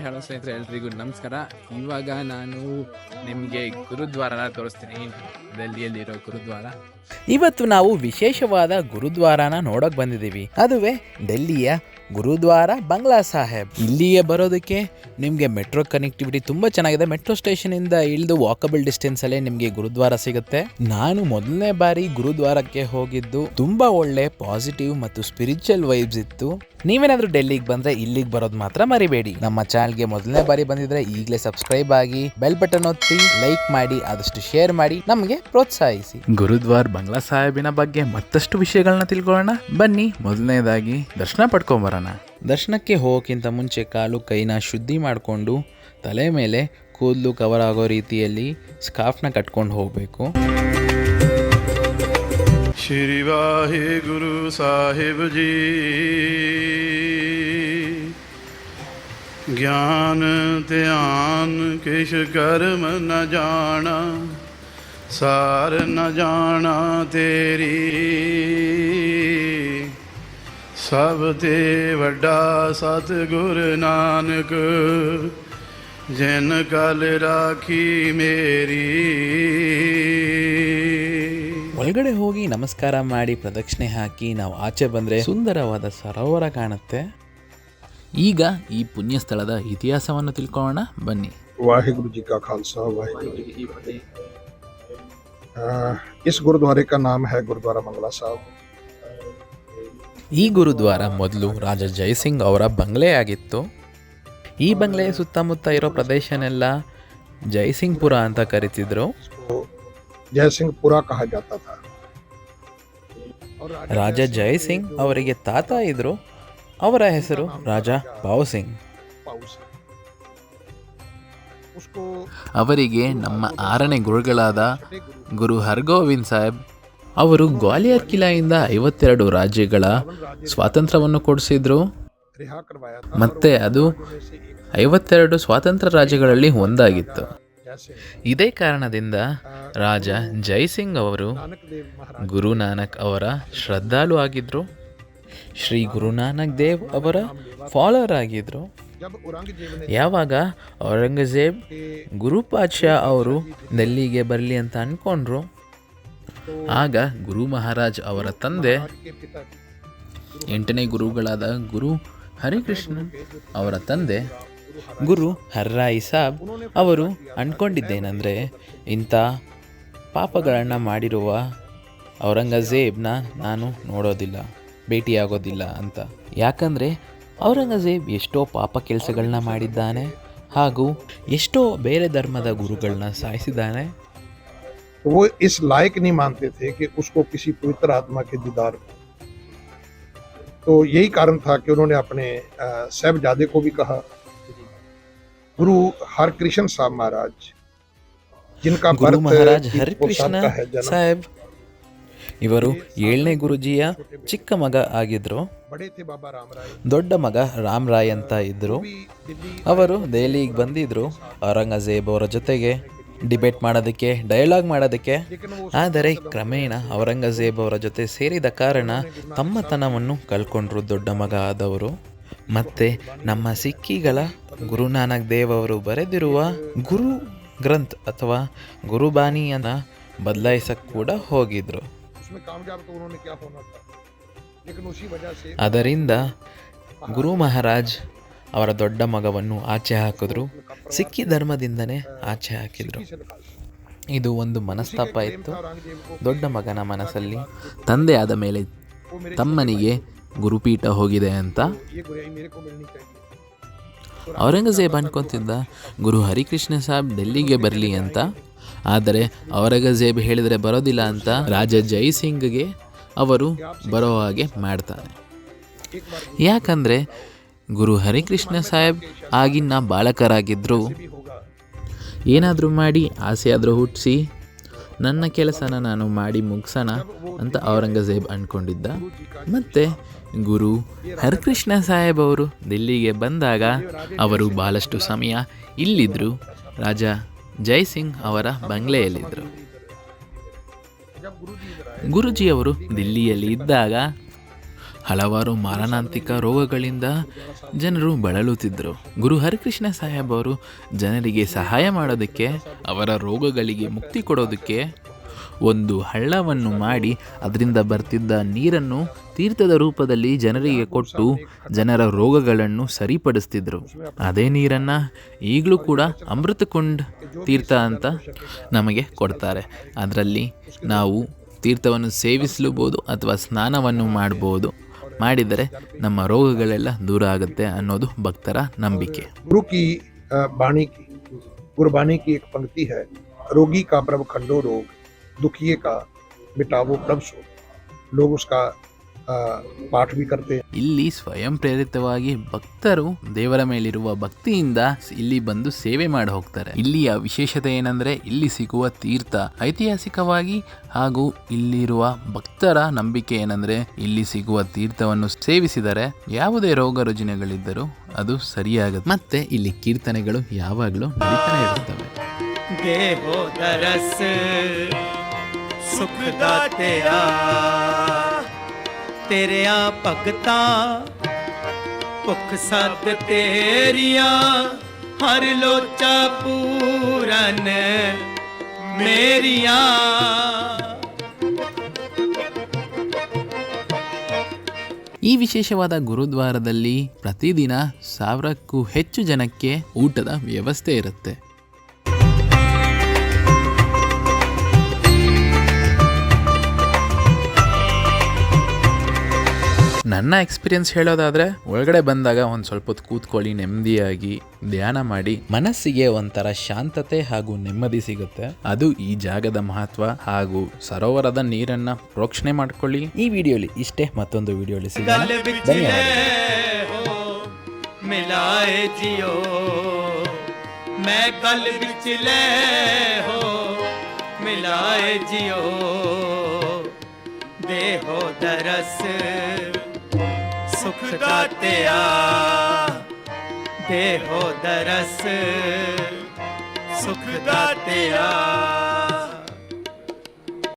Hello ಸ್ನೇಹಿತರೆ, ಎಲ್ರಿಗೂ ನಮಸ್ಕಾರ. ಇವಾಗ ನಾನು ನಿಮಗೆ ಗುರುದ್ವಾರನ ತೋರಿಸ್ತೀನಿ. ಡೆಲ್ಲಿಯಲ್ಲಿರೋ ಗುರುದ್ವಾರ. ಇವತ್ತು ನಾವು ವಿಶೇಷವಾದ ಗುರುದ್ವಾರನ ನೋಡಕ್ ಬಂದಿದ್ದೀವಿ. ಅದುವೇ ಡೆಲ್ಲಿಯ ಗುರುದ್ವಾರ ಬಂಗ್ಲಾ ಸಾಹೇಬ್. ಇಲ್ಲಿಗೆ ಬರೋದಕ್ಕೆ ನಿಮಗೆ ಮೆಟ್ರೋ ಕನೆಕ್ಟಿವಿಟಿ ತುಂಬ ಚೆನ್ನಾಗಿದೆ. ಮೆಟ್ರೋ ಸ್ಟೇಷನಿಂದ ಇಳಿದು ವಾಕಬಲ್ ಡಿಸ್ಟೆನ್ಸಲ್ಲೇ ನಿಮಗೆ ಗುರುದ್ವಾರ ಸಿಗುತ್ತೆ. ನಾನು ಮೊದಲನೇ ಬಾರಿ ಗುರುದ್ವಾರಕ್ಕೆ ಹೋಗಿದ್ದು ತುಂಬಾ ಒಳ್ಳೆ ಪಾಸಿಟಿವ್ ಮತ್ತು ಸ್ಪಿರಿಚುವಲ್ ವೈಬ್ಸ್ ಇತ್ತು. ನೀವೇನಾದರೂ ಡೆಲ್ಲಿಗೆ ಬಂದ್ರೆ ಇಲ್ಲಿಗೆ ಬರೋದು ಮಾತ್ರ ಮರಿಬೇಡಿ. ನಮ್ಮ ಚಾನಲ್ಗೆ ಮೊದಲನೇ ಬಾರಿ ಬಂದಿದ್ರೆ ಈಗಲೇ ಸಬ್ಸ್ಕ್ರೈಬ್ ಆಗಿ ಬೆಲ್ ಬಟನ್ ಒತ್ತಿ ಲೈಕ್ ಮಾಡಿ ಆದಷ್ಟು ಶೇರ್ ಮಾಡಿ ನಮಗೆ ಪ್ರೋತ್ಸಾಹಿಸಿ. ಗುರುದ್ವಾರ ಬಂಗ್ಲಾ ಸಾಹೇಬಿನ ಬಗ್ಗೆ ಮತ್ತಷ್ಟು ವಿಷಯಗಳನ್ನ ತಿಳ್ಕೊಳ್ಳೋಣ. ಬನ್ನಿ ಮೊದಲನೇದಾಗಿ ದರ್ಶನ ಪಡ್ಕೊಂಬರೋಣ ದರ್ಶನಕ್ಕೆ ಹೋಗೋಕ್ಕಿಂತ ಮುಂಚೆ ಕಾಲು ಕೈನ ಶುದ್ಧಿ ಮಾಡಿಕೊಂಡು ತಲೆ ಮೇಲೆ ಕೂದಲು ಕವರ್ ಆಗೋ ರೀತಿಯಲ್ಲಿ ಸ್ಕಾಫ್ನ ಕಟ್ಕೊಂಡು ಹೋಗಬೇಕು. ಶ್ರೀ ವಾಹಿ ಗುರು ಸಾಹೇಬ್ ಜೀ ਗਿਆਨ ਧਿਆਨ ਕਿਛ ਕਰਮ ਨ ਜਾਣਾ ਸਾਰ ਨ ਜਾਣਾ ਤੇਰੀ ਸਭ ਤੇ ਵੱਡਾ ਸਤਿਗੁਰ ਨਾਨਕ ਜਿਨ ਕਲ ਰਾਖੀ ਮੇਰੀ ಒಳಗಡೆ ಹೋಗಿ ನಮಸ್ಕಾರ ಮಾಡಿ ಪ್ರದಕ್ಷಿಣೆ ಹಾಕಿ ನಾವು ಆಚೆ ಬಂದರೆ ಸುಂದರವಾದ ಸರೋವರ ಕಾಣುತ್ತೆ ಈಗ ಈ ಪುಣ್ಯ ಸ್ಥಳದ ಇತಿಹಾಸವನ್ನು ತಿಳ್ಕೊಳ್ಳೋಣ ಬನ್ನಿ वाहिगुरु जी का खालसा वाहिगुरु जी की फतेह अ, इस गुरुद्वारे का नाम है गुरुद्वारा मंगला साहब ಈ ಗುರುದ್ವಾರ ಮೊದಲು ರಾಜ ಜಯಸಿಂಗ್ ಅವರ ಬಂಗ್ಲೆ ಆಗಿತ್ತು ಈ ಬಂಗ್ಲೆಯ ಸುತ್ತಮುತ್ತ ಇರೋ ಪ್ರದೇಶನೆಲ್ಲ ಜಯಸಿಂಗ್ಪುರ ಅಂತ ಕರಿತಿದ್ರು इसको जय सिंहपुरा कहा जाता था और ರಾಜ ಜಯಸಿಂಗ್ ಅವರಿಗೆ ತಾತ ಇದ್ರು ಅವರ ಹೆಸರು ರಾಜಾ ಪಾವ್ ಸಿಂಗ್ ಅವರಿಗೆ ನಮ್ಮ ಆರನೇ ಗುರುಗಳಾದ ಗುರು ಹರ್ಗೋವಿಂದ್ ಸಾಹೇಬ್ ಅವರು ಗ್ವಾಲಿಯರ್ ಕಿಲಾಯಿಂದ ಐವತ್ತೆರಡು ರಾಜ್ಯಗಳ ಸ್ವಾತಂತ್ರ್ಯವನ್ನು ಕೊಡಿಸಿದ್ರು. ಮತ್ತೆ ಅದು ಐವತ್ತೆರಡು ಸ್ವಾತಂತ್ರ್ಯ ರಾಜ್ಯಗಳಲ್ಲಿ ಒಂದಾಗಿತ್ತು. ಇದೇ ಕಾರಣದಿಂದ ರಾಜ ಜೈಸಿಂಗ್ ಅವರು ಗುರು ನಾನಕ್ ಅವರ ಶ್ರದ್ಧಾಲು ಆಗಿದ್ದರು ಶ್ರೀ ಗುರುನಾನಕ್ ದೇವ್ ಅವರ ಫಾಲೋವರ್ ಆಗಿದ್ರು. ಯಾವಾಗ ಔರಂಗಜೇಬ್ ಗುರುಪಾತ್ಶಾ ಅವರು ಡೆಲ್ಲಿಗೆ ಬರಲಿ ಅಂತ ಅನ್ಕೊಂಡ್ರು. ಆಗ ಗುರು ಮಹಾರಾಜ್ ಅವರ ತಂದೆ, ಎಂಟನೇ ಗುರುಗಳಾದ ಗುರು ಹರಿಕೃಷ್ಣ ಅವರ ತಂದೆ, ಗುರು ಹರ್ರಾಯಿ ಸಾಬ್ ಅವರು ಅಂದ್ಕೊಂಡಿದ್ದೇನೆಂದರೆ ಇಂಥ ಪಾಪಗಳನ್ನು ಮಾಡಿರುವ ಔರಂಗಜೇಬ್ನ ನಾನು ನೋಡೋದಿಲ್ಲ. ಭೇಟಿಯಾಗೋದಿಲ್ಲ ಅಂತ ಯಾಕಂದರೆ ಔರಂಗಜೇಬ್ ಎಷ್ಟೋ ಪಾಪ ಕೆಲಸಗಳನ್ನ ಮಾಡಿದ್ದಾನೆ ಹಾಗೂ ಎಷ್ಟೋ ಬೇರೆ ಧರ್ಮದ ಗುರುಗಳನ್ನ ಸಾಯಿಸಿದ್ದಾನೆ तो वो इस लायक नहीं मानते थे कि उसको किसी पवित्र आत्मा के दीदार हो तो यही कारण था कि उन्होंने अपने अ, साहबजादे को भी कहा गुरु हरकृष्ण साहब महाराज जिनका ಗುರು birth ಮಹಾರಾಜ್ तीन ಇವರು ಏಳನೇ ಗುರುಜಿಯ ಚಿಕ್ಕ ಮಗ ಆಗಿದ್ರು. ದೊಡ್ಡ ಮಗ ರಾಮ್ ರಾಯ್ ಅಂತ ಇದ್ದರು ಅವರು ದೆಹಲಿಗೆ ಬಂದಿದ್ರು ಔರಂಗಜೇಬ್ ಅವರ ಜೊತೆಗೆ. ಡಿಬೇಟ್ ಮಾಡೋದಕ್ಕೆ ಡೈಲಾಗ್ ಮಾಡೋದಕ್ಕೆ. ಆದರೆ ಕ್ರಮೇಣ ಔರಂಗಜೇಬ್ ಅವರ ಜೊತೆ ಸೇರಿದ ಕಾರಣ ತಮ್ಮತನವನ್ನು ಕಳ್ಕೊಂಡ್ರು ದೊಡ್ಡ ಮಗ ಆದವರು. ಮತ್ತೆ ನಮ್ಮ ಸಿಕ್ಕಿಗಳ ಗುರುನಾನಕ್ ದೇವ್ ಅವರು ಬರೆದಿರುವ ಗುರು ಗ್ರಂಥ್ ಅಥವಾ ಗುರುಬಾನಿಯನ್ನು ಬದಲಾಯಿಸಕ್ಕೆ ಕೂಡ ಹೋಗಿದ್ರು. ಅದರಿಂದ ಗುರು ಮಹಾರಾಜ್ ಅವರ ದೊಡ್ಡ ಮಗವನ್ನು ಆಚೆ ಹಾಕಿದ್ರು. ಸಿಕ್ಕಿ ಧರ್ಮದಿಂದನೇ ಆಚೆ ಹಾಕಿದ್ರು. ಇದು ಒಂದು ಮನಸ್ತಾಪ ಇತ್ತು. ದೊಡ್ಡ ಮಗನ ಮನಸ್ಸಲ್ಲಿ ತಂದೆ ಆದ ಮೇಲೆ ತಮ್ಮನಿಗೆ ಗುರುಪೀಠ ಹೋಗಿದೆ ಅಂತ ಔರಂಗಜೇಬ್ ಅನ್ಕೊತಿದ್ದ, ಗುರು ಹರಿಕೃಷ್ಣ ಸಾಬ್ ಡೆಲ್ಲಿಗೆ ಬರಲಿ ಅಂತ ಆದರೆ ಔರಂಗಜೇಬ್ ಹೇಳಿದರೆ ಬರೋದಿಲ್ಲ ಅಂತ ರಾಜ ಜೈಸಿಂಗ್ಗೆ ಅವರು ಬರೋ ಹಾಗೆ ಮಾಡ್ತಾನೆ ಯಾಕಂದರೆ ಗುರು ಹರಿಕೃಷ್ಣ ಸಾಹೇಬ್ ಆಗಿನ ಬಾಲಕರಾಗಿದ್ದರು ಏನಾದರೂ ಮಾಡಿ ಆಸೆಯಾದರೂ ಹುಟ್ಟಿಸಿ ನನ್ನ ಕೆಲಸನ ನಾನು ಮಾಡಿ ಮುಗಿಸೋಣ ಅಂತ ಔರಂಗಜೇಬ್ ಅಂದ್ಕೊಂಡಿದ್ದ ಮತ್ತು ಗುರು ಹರಿಕೃಷ್ಣ ಸಾಹೇಬ್ ಅವರು ದಿಲ್ಲಿಗೆ ಬಂದಾಗ ಅವರು ಭಾಳಷ್ಟು ಸಮಯ ಇಲ್ಲಿದ್ದರು ರಾಜ ಜೈ ಸಿಂಗ್ ಅವರ ಬಂಗ್ಲೆಯಲ್ಲಿದ್ದರು. ಗುರುಜಿಯವರು ದಿಲ್ಲಿಯಲ್ಲಿ ಇದ್ದಾಗ ಹಲವಾರು ಮಾರಣಾಂತಿಕ ರೋಗಗಳಿಂದ ಜನರು ಬಳಲುತ್ತಿದ್ದರು. ಗುರು ಹರಿಕೃಷ್ಣ ಸಾಹೇಬ್ ಅವರು ಜನರಿಗೆ ಸಹಾಯ ಮಾಡೋದಕ್ಕೆ, ಅವರ ರೋಗಗಳಿಗೆ ಮುಕ್ತಿ ಕೊಡೋದಕ್ಕೆ ಒಂದು ಹಳ್ಳವನ್ನು ಮಾಡಿ ಅದರಿಂದ ಬರ್ತಿದ್ದ ನೀರನ್ನು ತೀರ್ಥದ ರೂಪದಲ್ಲಿ ಜನರಿಗೆ ಕೊಟ್ಟು ಜನರ ರೋಗಗಳನ್ನು ಸರಿಪಡಿಸ್ತಿದ್ರು. ಅದೇ ನೀರನ್ನು ಈಗಲೂ ಕೂಡ ಅಮೃತಕುಂಡ್ ತೀರ್ಥ ಅಂತ ನಮಗೆ ಕೊಡ್ತಾರೆ. ಅದರಲ್ಲಿ ನಾವು ತೀರ್ಥವನ್ನು ಸೇವಿಸಲೂಬೋದು ಅಥವಾ ಸ್ನಾನವನ್ನು ಮಾಡಬಹುದು ಮಾಡಿದರೆ ನಮ್ಮ ರೋಗಗಳೆಲ್ಲ ದೂರ ಆಗುತ್ತೆ ಅನ್ನೋದು ಭಕ್ತರ ನಂಬಿಕೆ. ಗುರುಕಿ ಗುರುಬಾಣಿ ಪಂಕ್ತಿ ರೋಗಿ ಕಾ ಪ್ರಭು ಖಂಡೋ ರೋಗ. दुखिए का मिटावो प्रभ लोग उसका ಪಾಠ ಇಲ್ಲಿ ಸ್ವಯಂ ಪ್ರೇರಿತವಾಗಿ ಭಕ್ತರು ದೇವರ ಮೇಲಿರುವ ಭಕ್ತಿಯಿಂದ ಇಲ್ಲಿ ಬಂದು ಸೇವೆ ಮಾಡಿ ಹೋಗ್ತಾರೆ. ಇಲ್ಲಿಯ ವಿಶೇಷತೆ ಏನಂದ್ರೆ ಇಲ್ಲಿ ಸಿಗುವ ತೀರ್ಥ ಐತಿಹಾಸಿಕವಾಗಿ ಹಾಗೂ ಇಲ್ಲಿರುವ ಭಕ್ತರ ನಂಬಿಕೆ ಏನಂದ್ರೆ ಇಲ್ಲಿ ಸಿಗುವ ತೀರ್ಥವನ್ನು ಸೇವಿಸಿದರೆ ಯಾವುದೇ ರೋಗ ರುಜಿನಗಳಿದ್ದರೂ ಅದು ಸರಿಯಾಗುತ್ತೆ ಮತ್ತೆ ಇಲ್ಲಿ ಕೀರ್ತನೆಗಳು ಯಾವಾಗಲೂ ನಡೀತಾನೆ ಇರುತ್ತವೆ. ਸੁਖ ਦਾਤਿਆ ਤੇਰਿਆਂ ਭਗਤਾਂ ਭੁਖ ਸਦ ਤੇਰੀਆਂ ਹਰ ਲੋਚਾ ਪੂਰਨ ਮੇਰੀਆਂ ಈ ವಿಶೇಷವಾದ ಗುರುದ್ವಾರದಲ್ಲಿ ಪ್ರತಿದಿನ ಸಾವಿರಕ್ಕೂ ಹೆಚ್ಚು ಜನಕ್ಕೆ ಊಟದ ವ್ಯವಸ್ಥೆ ಇರುತ್ತೆ ನನ್ನ ಎಕ್ಸ್ಪೀರಿಯನ್ಸ್ ಹೇಳೋದಾದ್ರೆ ಒಳಗಡೆ ಬಂದಾಗ ಒಂದು ಸ್ವಲ್ಪ ಹೊತ್ತು ಕೂತ್ಕೊಳ್ಳಿ ನೆಮ್ಮದಿಯಾಗಿ ಧ್ಯಾನ ಮಾಡಿ ಮನಸ್ಸಿಗೆ ಒಂಥರ ಶಾಂತತೆ ಹಾಗೂ ನೆಮ್ಮದಿ ಸಿಗುತ್ತೆ. ಅದು ಈ ಜಾಗದ ಮಹತ್ವ ಹಾಗೂ ಸರೋವರದ ನೀರನ್ನ ಪ್ರೋಕ್ಷಣೆ ಮಾಡ್ಕೊಳ್ಳಿ. ಈ ವಿಡಿಯೋಲಿ ಇಷ್ಟೇ ಮತ್ತೊಂದು ವಿಡಿಯೋಲಿ ಮಿಲಾಯ ಜಿಯೋ. ದೇಹೋ ದರಸ್ ਸੁਖ ਦਾਤਿਆ। ਦੇਹੋ ਦਰਸ ਸੁਖ ਦਾਤਿਆ।